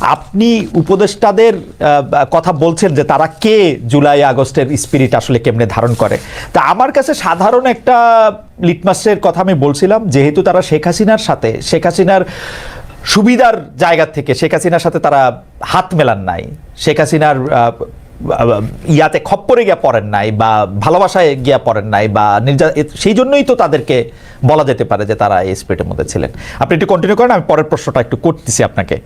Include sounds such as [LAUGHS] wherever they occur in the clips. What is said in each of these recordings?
আপনি উপদেষ্টাদের কথা বলছেন যে তারা কে জুলাই, আগস্টের স্পিরিট আসলে কেমনে ধারণ করে? তা আমার কাছে সাধারণ একটা লিটমাসের কথা আমি বলছিলাম, যেহেতু তারা শেখ হাসিনার সাথে, শেখ হাসিনার সুবিধার জায়গা থেকে, শেখ হাসিনার সাথে তারা হাত মেলান নাই, শেখ হাসিনার ইয়াতে খপ্পরে গিয়া পড়েন নাই বা ভালোবাসায় গিয়া পড়েন নাই বা নির্যা সেই জন্যই তো তাদেরকে বলা যেতে পারে যে তারা এই স্পিরিটের মধ্যে ছিলেন। আপনি একটু কন্টিনিউ করেন, আমি পরের প্রশ্নটা একটু করতেছি আপনাকে।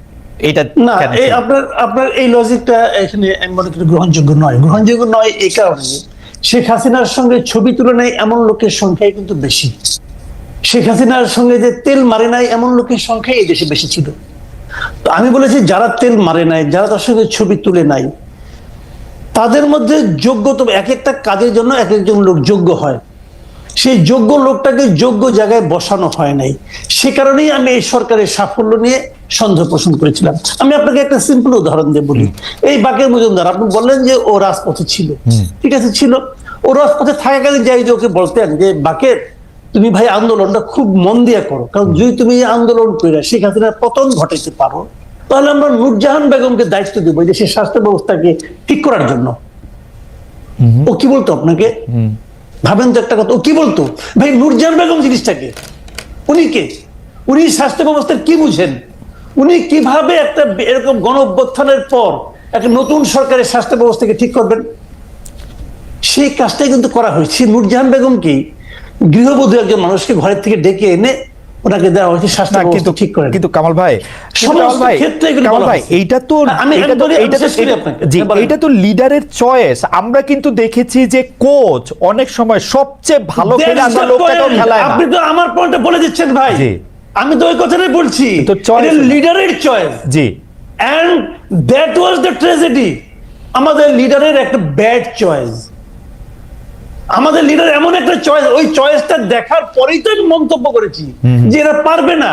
এইটা না এই আপনার আপনার এই লজিকটা এখানে আমি মনে করি গ্রহণযোগ্য নয়। গ্রহণযোগ্য নয় এই কারণে শেখ হাসিনার সঙ্গে ছবি তুলনায় এমন লোকের সংখ্যাই কিন্তু বেশি। শেখ হাসিনার সঙ্গে যে তেল মারে নাই এমন লোকের সংখ্যা এই দেশে বেশি ছিল। তো আমি বলেছি যারা তেল মারে নাই যারা তার সঙ্গে ছবি তুলে নাই তাদের মধ্যে যোগ্যতা এক একটা কাজের জন্য এক একজন লোক যোগ্য হয়। সেই যোগ্য লোকটাকে যোগ্য জায়গায় বসানো হয় নাই। সে কারণেই আমি এই সরকারের সাফল্য নিয়ে সন্দেহ পোষণ করেছিলাম। আমি আপনাকে একটা সিম্পল উদাহরণ দিয়ে বলি। এই বাকের মজুমদার আপনি বললেন যে ও রাজপথে ছিল। ঠিক আছে ছিল। ও রাজপথে থাকাকালীন যাই যে ওকে বলতেন যে বাকের তুমি ভাই আন্দোলনটা খুব মন দিয়ে করো। কারণ যদি তুমি এই আন্দোলন করে শেখ হাসিনার পতন ঘটাইতে পারো তাহলে আমরা নূরজাহান বেগমকে দায়িত্ব দেবো যে সে স্বাস্থ্য ব্যবস্থাকে ঠিক করার জন্য। ও কি বলতো আপনাকে? ভাবেন তো একটা কথা। ও কি বলতো? ভাই, নুরজান বেগম জিনিসটাকে, উনি কে? উনি স্বাস্থ্য ব্যবস্থার কি বুঝেন? উনি কীভাবে একটা এরকম গণ অভ্যুত্থানের পর একটা নতুন সরকারের স্বাস্থ্য ব্যবস্থাকে ঠিক করবেন? সেই কাজটাই কিন্তু করা হয়েছে। নুরজাহান বেগম কি গৃহবধূ একজন মানুষকে ঘরের থেকে ডেকে এনে ওনাকে দেওয়া হয়েছে স্বাস্থ্য কিন্তু ঠিক করে কিন্তু কামাল ভাই কামাল ভাই কামাল ভাই এইটা তো আমি এইটা তো একবারে এইটা তো শেষ করি এটা- আপনাকে। জি বলেন। এইটা তো লিডারের চয়েস আমরা কিন্তু দেখেছি যে কোচ অনেক সময় সবচেয়ে ভালো খেলে আসা লোকটাকেও খেলায় আপনি তো আমার পয়েন্টটা বলে দিচ্ছেন ভাই। আমি তো ওই কথাটাই বলছি। তো লিডারের choice G. That was the আমাদের লিডারের একটা ব্যাড চয়েস আমাদের লিডার এমন একটা চয়েস ওই চয়েসটা দেখার পরেই তো আমি মন্তব্য করেছি যে এরা পারবে না।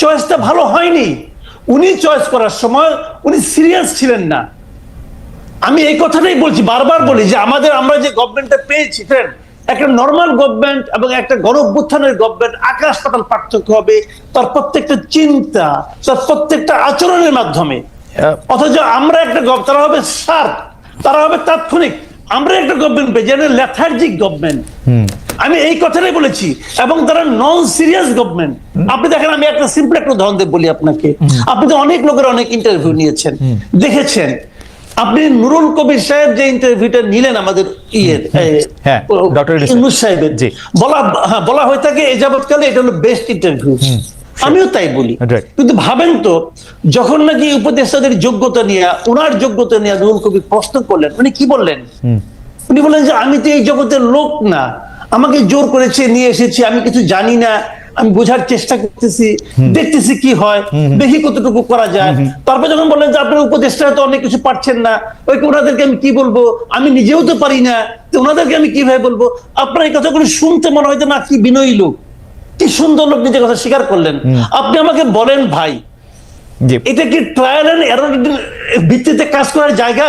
চয়েসটা ভালো হয়নি। উনি চয়েস করার সময় উনি সিরিয়াস ছিলেন না। আমি এই কথাটাই বলছি বারবার বলি যে আমাদের আমরা যে গভর্নমেন্টটা পেয়েছি ফ্রেন্ড একটা নর্মাল গভর্নমেন্ট এবং একটা গণ অভ্যুত্থানের গভর্নমেন্ট আকাশ পাতাল পার্থক্য হবে তার প্রত্যেকটা চিন্তা তার প্রত্যেকটা আচরণের মাধ্যমে। অথচ আমরা একটা তারা হবে সার তারা হবে তাৎক্ষণিক। আমরা একটা গভর্নমেন্ট পেয়েছি যেন লেথার্জিক গভর্নমেন্ট আমি এই কথাটাই বলেছি এবং তারা নন সিরিয়াস গভর্নমেন্ট আপনি দেখেন আমি একটা সিম্পল একটা উদাহরণ দিয়ে বলি আপনাকে। আপনি তো অনেক লোকের অনেক ইন্টারভিউ নিয়েছেন। দেখেছেন আপনি নুরুল কবির সাহেব যে ইন্টারভিউটা নিলেন আমাদের ইয়ে হ্যাঁ. ইউনূস সাহেবের। বলা হ্যাঁ বলা হয়ে থাকে এই যাবৎকালে এটা হলো বেস্ট ইন্টারভিউ আমিও তাই বলি। কিন্তু ভাবেন তো যখন নাকি উপদেষ্টাদের যোগ্যতা নিয়ে ওনার যোগ্যতা নিয়ে নুরুল কবির প্রশ্ন করলেন উনি কি বললেন? উনি বললেন যে আমি তো এই জগতের লোক না। আমাকে জোর করেছে নিয়ে এসেছি আমি কিছু জানি না। আমি বোঝার চেষ্টা করতেছি দেখতেছি কি হয়। দেখি কতটুকু করা যায়। তারপর যখন বললেন যে আপনার উপদেষ্টা তো অনেক কিছু পারছেন না। ওই ওনাদেরকে আমি কি বলব? আমি নিজেও তো পারি না। তো ওনাদেরকে আমি কীভাবে বলব? আপনার এই কথাগুলো শুনতে মনে হয় যে না কি বিনয়ী লোক। কি সুন্দর লোক নিজের কথা স্বীকার করলেন। আপনি আমাকে বলেন ভাই। এটা কি ট্রায়াল এন্ড এরর ভিত্তিতে কাজ করার জায়গা?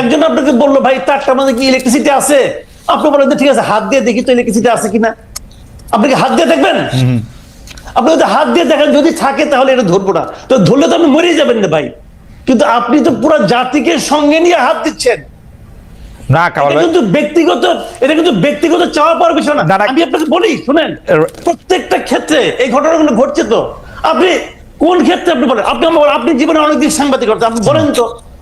একজন আপনাকে বলল ভাই তারটার মধ্যে কি ইলেকট্রিসিটি আছে? আপনি বলেন ঠিক আছে হাত দিয়ে দেখি তো ইলেকট্রিসিটি আছে কিনা। আপনি কি হাত দিয়ে দেখবেন? আপনি যদি হাত দিয়ে দেখেন যদি থাকে তাহলে এটা ধরবো না। তো ধরলে তো আপনি মরেই যাবেন না ভাই। কিন্তু আপনি তো পুরো জাতিকে সঙ্গে নিয়ে হাত দিচ্ছেন। না কিন্তু ব্যক্তিগত এটা কিন্তু ব্যক্তিগত চাওয়া পাওয়ার বিষয় না। আমি আপনাকে বলি শুনেন। প্রত্যেকটা ক্ষেত্রে এই ঘটনাগুলো ঘটছে তো। আপনি কোন ক্ষেত্রে আপনি বলেন? আপনি আপনি জীবনে অনেকদিন সাংবাদিক করতে আপনি বলেন তো।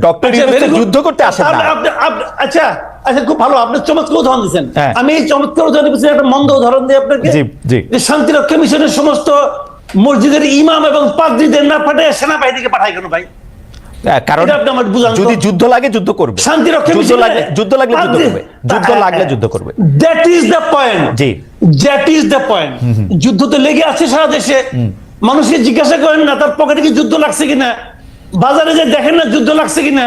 ডক্টর আচ্ছা, যুদ্ধ করতে আসেন না। আপনি- আপনি- আচ্ছা আচ্ছা খুব ভালো। আপনি চমৎকার উদাহরণ দিচ্ছেন হ্যাঁ। আমি এই চমৎকার উদাহরণ দিচ্ছি একটা মন্দ উদাহরণ দিই আপনাকে। জি, জি। যে শান্তিরক্ষা মিশনের সমস্ত মসজিদের ইমাম এবং পাদ্রীদের না পাঠায় সেনাবাহিনীকে পাঠায় কেন ভাই? হ্যাঁ, কারণ। যদি যুদ্ধ লাগে যুদ্ধ করবে। শান্তিরক্ষা যুদ্ধ মিশনে লাগলে যুদ্ধ লাগলে যুদ্ধ করবে। যুদ্ধ লাগলে যুদ্ধ করবে। That is the point G. That is the point যুদ্ধ তো লেগে আছে সারা দেশে। মানুষকে জিজ্ঞাসা করেন না তার পকেটে কি যুদ্ধ লাগছে কিনা? বাজারে যে দেখেন না যুদ্ধ লাগছে কিনা?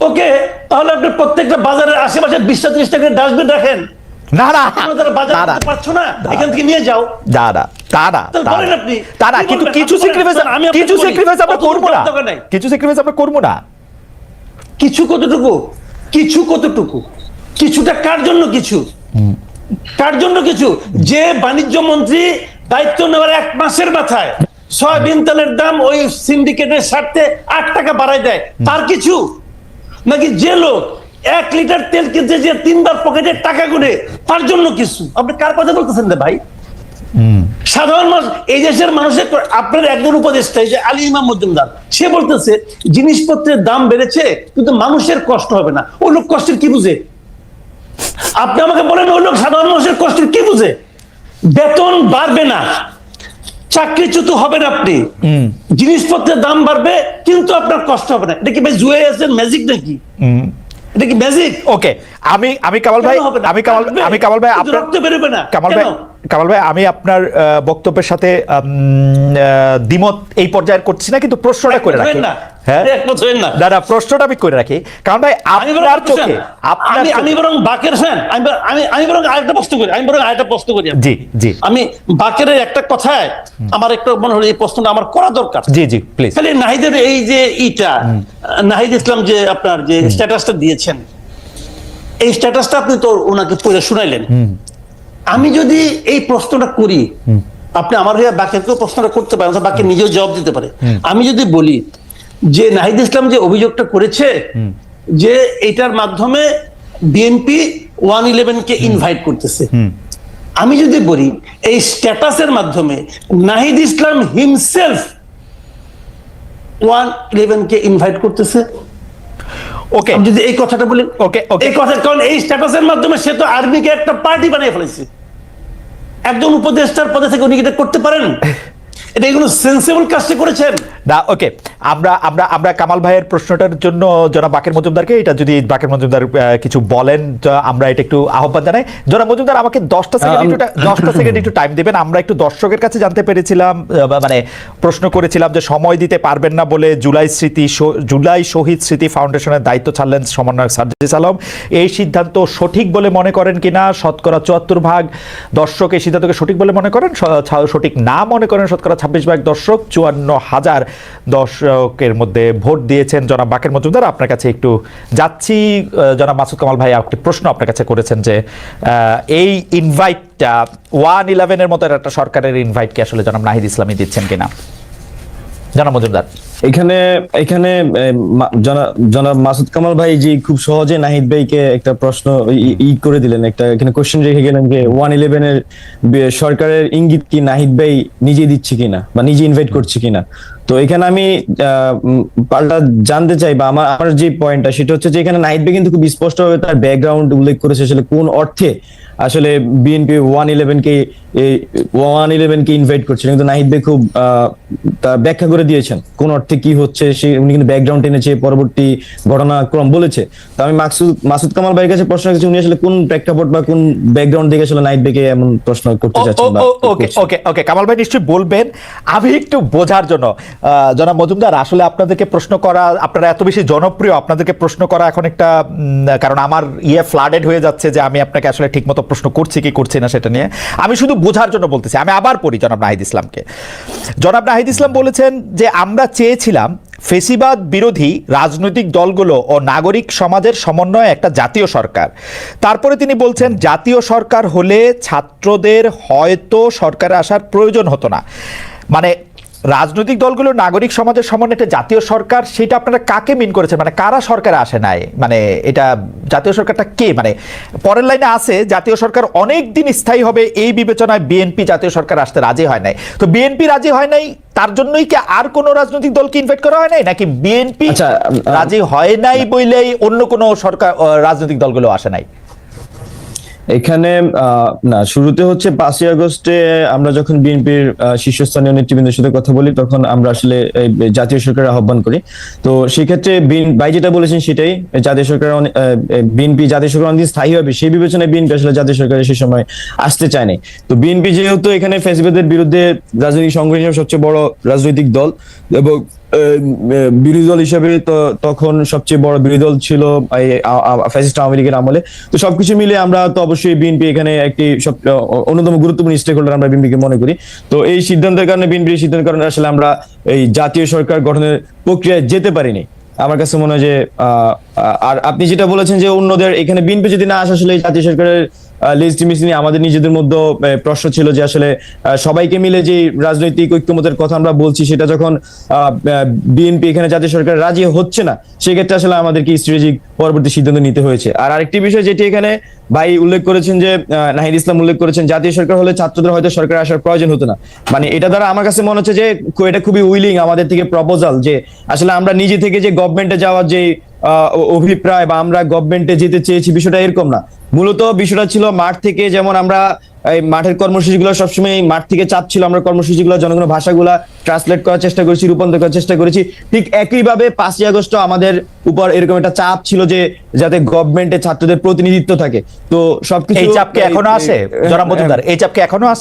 ওকে তাহলে আপনি প্রত্যেকটা বাজারের আশেপাশে বিশটা ত্রিশ টাকার ডাস্টবিন রাখেন। কিছু স্যাক্রিফাইস আমরা করব না। কিছু কতটুকু? কিছু কতটুকু? কিছুটা কার জন্য কিছু? কার জন্য কিছু? যে বাণিজ্য মন্ত্রী দায়িত্ব নেওয়ার এক মাসের মাথায় সয়াবিন তেলের দাম ওই সিন্ডিকেটের স্বার্থে আট টাকা বাড়ায় দেয়। তার কিছু? নাকি যে লোক এক লিটার তেল কিনতে যে তিনবার পকেটে টাকা গুনে তার জন্য কিছু? আপনি কার কথা বলতেছেন রে ভাই? সাধারণ মানুষ এই দেশের মানুষের আপনার একজন উপদেষ্টা যে আলী ইমাম মজুমদার সে বলতেছে জিনিসপত্রের দাম বেড়েছে কিন্তু মানুষের কষ্ট হবে না। ওই লোক কষ্টের কি বুঝে? আপনি আমাকে বলেন ওই লোক সাধারণ মানুষের কষ্টের কি বুঝে? বেতন বাড়বে না। চাকরিচ্যুত হবেন আপনি। জিনিসপত্রের দাম বাড়বে কিন্তু আপনার কষ্ট হবে না। এটা কি ভাই জুয়ে আছেন ম্যাজিক নাকি? এটা কি ম্যাজিক ওকে আমি আমি কামাল ভাই আমি কামাল আমি কামাল ভাই আপনার রক্ত বেরোবে না। কামাল ভাই? কামাল ভাই আমি আপনার বক্তব্যের সাথে দ্বিমত এই পর্যায়ে করছি না কিন্তু প্রশ্নটা করে রাখি। হ্যাঁ? না। না প্রশ্নটা আমি করে রাখি। কারণ ভাই আপনার চোখে শোনেন, আমি বরং বাকের ফ্যান। আমি আমি বরং আরেকটা প্রশ্ন করি। আমি বরং আরেকটা প্রশ্ন করি। জি জি। আমি বাকের একটা কথায় আমার একটু মনে হলো এই প্রশ্নটা আমার করা দরকার। জি জি প্লিজ নাহিদের এই যে ইটা নাহিদ ইসলাম যে আপনার যে স্ট্যাটাসটা দিয়েছেন এই স্ট্যাটাসটা আপনি তো ওনাকে পড়ে শুনাইলেন। আমি যদি এই প্রশ্নটা করি আপনি আমার হয়ে বাকিকেও প্রশ্নটা করতে পারেন বাকি নিজেও জবাব দিতে পারে। আমি যদি বলি যে নাহিদ ইসলাম যে অভিযোগটা করেছে যে এটার মাধ্যমে বিএনপি ওয়ান ইলেভেন কে ইনভাইট করতেছে। আমি যদি বলি এই স্ট্যাটাসের মাধ্যমে Nahid Islam himself one eleven কে ইনভাইট করতেছে। ওকে যদি এই কথাটা বলি ওকে okay. এই কথা কারণ এই স্ট্যাটাসের মাধ্যমে সে তো আর্মিকে একটা পার্টি বানিয়ে ফেলেছে। একজন উপদেষ্টার পদে থেকে উনি করতে পারেন? [LAUGHS] এটা কোনো সেন্সিবল কাজটা করেছেন। না ওকে আমরা আমরা আমরা কামাল ভাইয়ের প্রশ্নটার জন্য জনাব বাকের মজুমদারকে এটা যদি বাকের মজুমদার কিছু বলেন আমরা এটা একটু আহ্বান জানাই। জনাব মজুমদার আমাকে দশটা সেকেন্ড একটু দশটা সেকেন্ড একটু টাইম দেবেন আমরা একটু দর্শকের কাছে জানতে পেরেছিলাম মানে প্রশ্ন করেছিলাম যে সময় দিতে পারবেন না বলে জুলাই স্মৃতি জুলাই শহীদ স্মৃতি ফাউন্ডেশনের দায়িত্ব ছাড়লেন সমন্বয়ক সার্জিস আলম। এই সিদ্ধান্ত সঠিক বলে মনে করেন কিনা? শতকরা চুয়াত্তর ভাগ দর্শক এই সিদ্ধান্তকে সঠিক বলে মনে করেন? সঠিক না মনে করেন শতকরা ছাব্বিশ ভাগ দর্শক, চুয়ান্ন হাজার দর্শকের মধ্যে ভোট দিয়েছেন জনাব বাকের মজুমদার। আপনার কাছে একটু যাচ্ছি। জনাব মাসুদ কামাল ভাই একটি প্রশ্ন আপনার কাছে করেছেন যে এই ইনভাইটটা ওয়ান ইলেভেনের মতো একটা সরকারের ইনভাইট কি আসলে জনাব নাহিদ ইসলামী দিচ্ছেন কিনা? জনাব মজুমদার। এখানে এখানে জনাব মাসুদ কামাল ভাই যে খুব সহজে নাহিদ ভাইকে একটা প্রশ্ন ই- করে দিলেন, একটা এখানে কোশ্চেন রেখে গেলেন যে ওয়ান ইলেভেন এর সরকারের ইঙ্গিত কি নাহিদ ভাই নিজে দিচ্ছে কিনা বা নিজে ইনভাইট করছে কিনা? তো এখানে আমি পাল্টা জানতে চাই বা আমার আমার যে পয়েন্টটা সেটা হচ্ছে যে এখানে নাহিদ ভাই কিন্তু খুব স্পষ্টভাবে তার ব্যাকগ্রাউন্ড উল্লেখ করেছে আসলে কোন অর্থে আসলে বিএনপি ওয়ান ইলেভেন কে ওয়ান ইলেভেন কে ইনভাইট করছিল কিন্তু নাহিদ ভাই খুব ব্যাখ্যা করে দিয়েছেন কোন অর্থে। কি হচ্ছে সে উনি কিন্তু ব্যাকগ্রাউন্ড এনেছে পরবর্তী ঘটনাক্রম বলেছে। তো আমি মাকসুদ মাসুদ কামাল ভাইয়ের কাছে প্রশ্ন রেখেছি উনি আসলে কোন প্রেক্ষাপট বা কোন ব্যাকগ্রাউন্ড দেখে আসলে নাহিদ ভাইকে এমন প্রশ্ন করতে চাচ্ছেন ওকে ওকে ওকে কামাল ভাই নিশ্চয়ই বলবেন। আমি একটু বোঝার জন্য জনাব মজুমদার আসলে আপনাদেরকে প্রশ্ন করা আপনারা এত বেশি জনপ্রিয় আপনাদেরকে প্রশ্ন করা এখন একটা কারণ আমার ইয়ে ফ্লাডেড হয়ে যাচ্ছে যে আমি আপনাকে আসলে ঠিকমতো প্রশ্ন করছি কি করছি না সেটা নিয়ে। আমি শুধু বোঝার জন্য বলতেছি আমি আবার পড়ি জনাব নাহিদ ইসলামকে। জনাব নাহিদ ইসলাম বলেছেন যে আমরা চেয়েছিলাম ফেসিবাদ বিরোধী রাজনৈতিক দলগুলো ও নাগরিক সমাজের সমন্বয়ে একটা জাতীয় সরকার। তারপরে তিনি বলছেন, জাতীয় সরকার হলে ছাত্রদের হয়তো সরকারে আসার প্রয়োজন হতো না। মানে রাজনৈতিক দলগুলো নাগরিক সমাজের সমন্বয়ে একটা জাতীয় সরকার সেটা আপনারা কাকে মিন করেছেন? মানে কারা সরকারে আসে নাই? মানে এটা জাতীয় সরকারটা কে? মানে পরের লাইনে আছে জাতীয় সরকার অনেক দিন স্থায়ী হবে এই বিবেচনায় বিএনপি জাতীয় সরকার আসতে রাজি হয় নাই। তো বিএনপি রাজি হয় নাই তার জন্যই কি আর কোনো রাজনৈতিক দলকে ইনভাইট করা হয় নাই? নাকি বিএনপি আচ্ছা, রাজি হয় নাই বইলেই অন্য কোনো সরকার রাজনৈতিক দলগুলো আসে নাই? এখানে না, শুরুতে হচ্ছে পাঁচই আগস্টে আমরা যখন বিএনপির শীর্ষস্থানীয় নেতৃবৃন্দের সাথে কথা বলি, তখন আমরা আসলে জাতীয় সরকারের আহ্বান করি। তো সেক্ষেত্রে ভাই যেটা বলেছেন সেটাই, জাতীয় সরকার বিএনপি জাতীয় সরকার অনেকদিন স্থায়ী হবে, সেই বিবেচনায় বিএনপি আসলে জাতীয় সরকারে সে সময় আসতে চায়নি তো বিএনপি যেহেতু এখানে ফেসবুকের বিরুদ্ধে রাজনৈতিক হিসেবে সবচেয়ে বড় রাজনৈতিক দল, এবং বিরোধী দল হিসেবে তো তখন সবচেয়ে বড় বিরোধী দল ছিল ফ্যাসিস্ট আওয়ামী লীগের আমলে। তো সবকিছু মিলে আমরা তো অবশ্যই বিএনপি এখানে একটি সব অন্যতম গুরুত্বপূর্ণ স্টেক হোল্ডার আমরা বিএনপিকে মনে করি। তো এই সিদ্ধান্তের কারণে বিএনপির সিদ্ধান্তের কারণে আসলে আমরা এই জাতীয় সরকার গঠনের প্রক্রিয়ায় যেতে পারিনি। আমার কাছে মনে হয় যে আর আপনি যেটা বলেছেন যে অন্যদের এখানে বিএনপি যদি না আসে, আসলে জাতীয় সরকারের আমাদের নিজেদের মধ্যে প্রশ্ন ছিল যে আসলে সবাইকে মিলে যে রাজনৈতিক ঐক্যমতের কথা আমরা বলছি, সেটা যখন বিএনপি এখানে জাতীয় সরকার রাজি হচ্ছে না, সেক্ষেত্রে আসলে আমাদেরকে স্ট্র্যাটেজিক পরবর্তী সিদ্ধান্ত নিতে হয়েছে। আর আরেকটি বিষয় যেটি এখানে ভাই উল্লেখ করেছেন যে নাহিদ ইসলাম উল্লেখ করেছেন, জাতীয় সরকার হলে ছাত্রদের হয়তো সরকার আসার প্রয়োজন হতো না। মানে এটা দ্বারা আমার কাছে মনে হচ্ছে যে এটা খুবই উইলিং আমাদের থেকে প্রপোজাল যে, আসলে আমরা নিজে থেকে যে গভর্নমেন্টে যাওয়ার যে অভিপ্রায় বা আমরা গভর্নমেন্টে যেতে চেয়েছি বিষয়টা এরকম না। মূলত বিষয়টা ছিল মাঠ থেকে যেমন আমরা এই মাঠের কর্মসূচিগুলো সবসময় মাঠ থেকে চাপ ছিল আমরা কর্মসূচিগুলো জনগণের ভাষাগুলো ট্রান্সলেট করার চেষ্টা করেছি রূপান্তর করার চেষ্টা করেছি। ঠিক একইভাবে পাঁচই আগস্ট আমাদের উপর এরকম একটা চাপ ছিল যে যাতে গভর্নমেন্টে ছাত্রদের প্রতিনিধিত্ব থাকে। তো সবকিছু এই চাপ কি এখনও আছে জনাব এই চাপ কি এখনও আহ,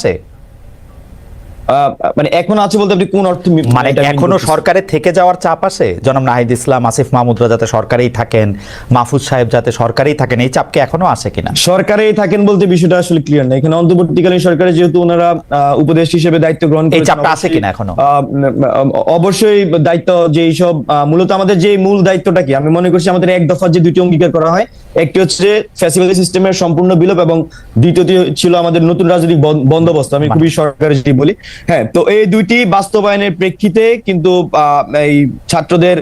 মানে এখন আছে বলতে আপনি কোন অর্থ মানে এখনও সরকারে থেকে যাওয়ার চাপ আছে? জনাব নাহিদ ইসলাম আসিফ মাহমুদরা যাতে সরকারেই থাকেন মাহফুজ সাহেব যাতে সরকারেই থাকেন এই চাপ কি এখনও আছে কিনা? সরকারেই থাকেন বলতে বিষয়টা আসলে ক্লিয়ার না। এখানে অন্তর্বর্তীকালীন সরকারে যেহেতু ওনারা উপদেশ হিসেবে দায়িত্ব গ্রহণ এই চাপটা আছে কিনা এখনও? অবশ্যই দায়িত্ব যে এইসব আহ, মূলত আমাদের যে মূল দায়িত্বটা কি? আমি মনে করছি আমাদের এক দফা যে দুটি অঙ্গীকার করা হয় একটি হচ্ছে যে ফ্যাসিলিটি সিস্টেমের সম্পূর্ণ বিলোপ এবং দ্বিতীয়টি ছিল আমাদের নতুন রাজনৈতিক বন্দোবস্ত। আমি খুবই সরকারি যদি বলি। হ্যাঁ তো এই দুইটি বাস্তবায়নের প্রেক্ষিতে কিন্তু এই ছাত্রদের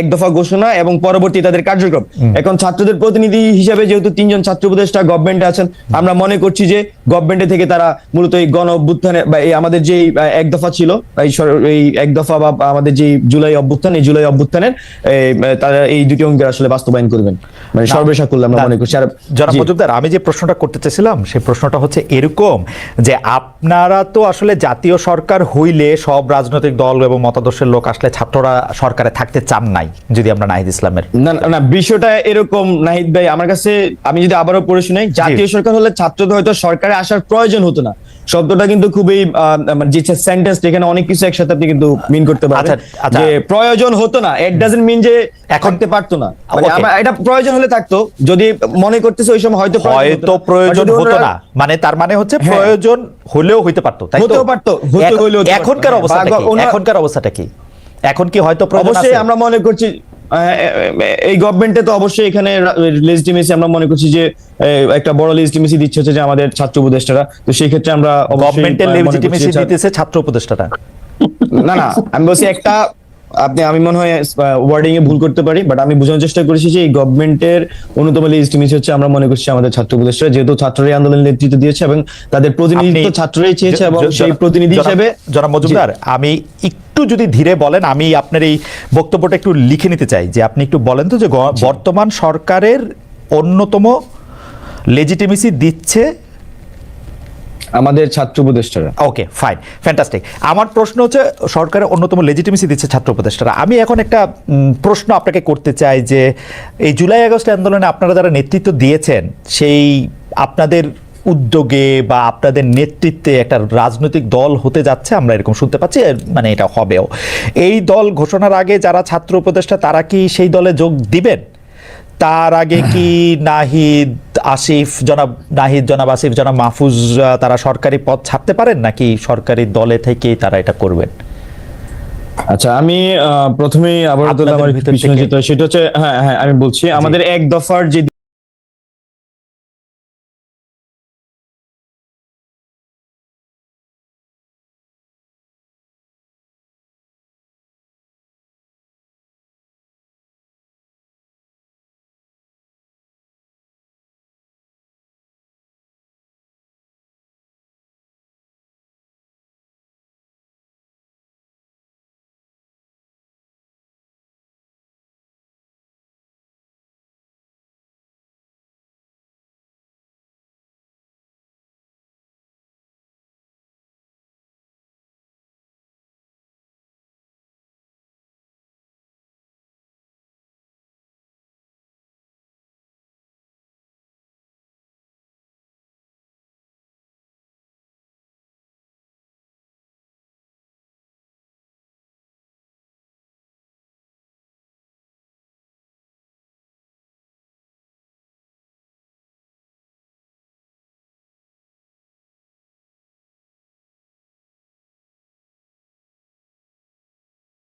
এক দফা ঘোষণা এবং পরবর্তী তাদের কার্যক্রম। এখন ছাত্রদের প্রতিনিধি হিসেবে যেহেতু তিনজন ছাত্র উপদেষ্টা গভর্নমেন্টে আছেন আমরা মনে করছি যে গভর্নমেন্টে থেকে তারা মূলত এই গণ অভ্যুত্থানে বা এই আমাদের যে এক দফা ছিল এই এই এক দফা বা আমাদের যে জুলাই অভ্যুত্থান এই জুলাই অভ্যুত্থানের এই, তারা এই দুটি অঙ্কের আসলে বাস্তবায়ন করবেন। মানে সর্বশেষ করলে আমরা মনে করছি। আর জনাব মজুমদার আমি যে প্রশ্নটা করতে চাইছিলাম সেই প্রশ্নটা হচ্ছে এরকম যে আপনারা তো আসলে জাতীয় সরকার হইলে সব রাজনৈতিক দল এবং মতাদর্শের লোক আসলে ছাত্ররা সরকারে থাকতে চান নাই যদি আমরা নাহিদ ইসলামের না না, না বিষয়টা এরকম নাহিদ ভাই আমার কাছে আমি যদি আবারও পড়ে শুনাই জাতীয় সরকার হলে ছাত্রদের হয়তো সরকারে আসার প্রয়োজন হতো না। শব্দটা কিন্তু খুবই মানে যে সেন্টেন্স এখানে অনেক কিছু একসাথে আপনি কিন্তু মিন করতে পারবেন আচ্ছা, আচ্ছা। যে প্রয়োজন হতো না ইট ডাজন্ট মিন যে এখন করতে পারতো না মানে এটা প্রয়োজন হলে থাকতো যদি মনে করতেছে ওই সময় হয়তো হয়তো প্রয়োজন হতো না মানে তার মানে হচ্ছে হ্যাঁ। প্রয়োজন হলেও হইতে পারতো তাই তো হতেও পারতো। এখনকার অবস্থা বা কি এখনকার অবস্থাটা কি এখন কি হয়তো প্রয়োজন অবশ্যই? আমরা মনে করছি এই গভর্নমেন্টে তো অবশ্যই এখানে লেজিটিমেসি আমরা মনে করছি যে একটা বড় লেজিটিমেসি দিচ্ছে হচ্ছে যে আমাদের ছাত্র উপদেষ্টারা। তো সেই ক্ষেত্রে আমরা গভর্নমেন্টের মনে লেজিটিমেসি দিতেছে ছাত্র উপদেষ্টাটা না না আমি বলছি একটা আপনি আমি মনে হয় ওয়ার্ডিং এ ভুল করতে পারি বাট আমি বোঝানোর চেষ্টা করেছি যে এই গভর্নমেন্টের অন্যতম লিস্টিমিস হচ্ছে আমরা মনে করছি আমাদের ছাত্র উপদেষ্টা যেহেতু ছাত্ররাই আন্দোলনের নেতৃত্ব দিয়েছে এবং তাদের প্রতিনিধিত্ব ছাত্ররাই চেয়েছে এবং সেই প্রতিনিধি হিসেবে জনাব মজুমদার আমি একটু যদি ধীরে বলেন আমি আপনার এই বক্তব্যটা একটু লিখে নিতে চাই যে আপনি একটু বলেন তো যে বর্তমান সরকারের অন্যতম লেজিটিমেসি দিচ্ছে আমাদের ছাত্র উপদেষ্টারা। ওকে ফাইন ফ্যান্টাস্টিক আমার প্রশ্ন হচ্ছে, সরকারের অন্যতম লেজিটিমেসি দিচ্ছে ছাত্র উপদেষ্টারা। আমি এখন একটা প্রশ্ন আপনাকে করতে চাই যে, এই জুলাই আগস্ট আন্দোলনে আপনারা যারা নেতৃত্ব দিয়েছেন, সেই আপনাদের উদ্যোগে বা আপনাদের নেতৃত্বে একটা রাজনৈতিক দল হতে যাচ্ছে, আমরা এরকম শুনতে পাচ্ছি মানে এটা হবেও। এই দল ঘোষণার আগে যারা ছাত্র উপদেষ্টা, তারা কি সেই দলে যোগ দিবেন? তার আগে কি নাহিদ আসিফ জনাব নাহিদ জনাব আসিফ জনাব মাহফুজ তারা সরকারি পদ ছাপতে পারেন নাকি সরকারি দলে থেকেই তারা এটা করবেন? আচ্ছা আমি আহ, প্রথমেই আবার সেটা হচ্ছে হ্যাঁ হ্যাঁ আমি বলছি আমাদের এক দফার যে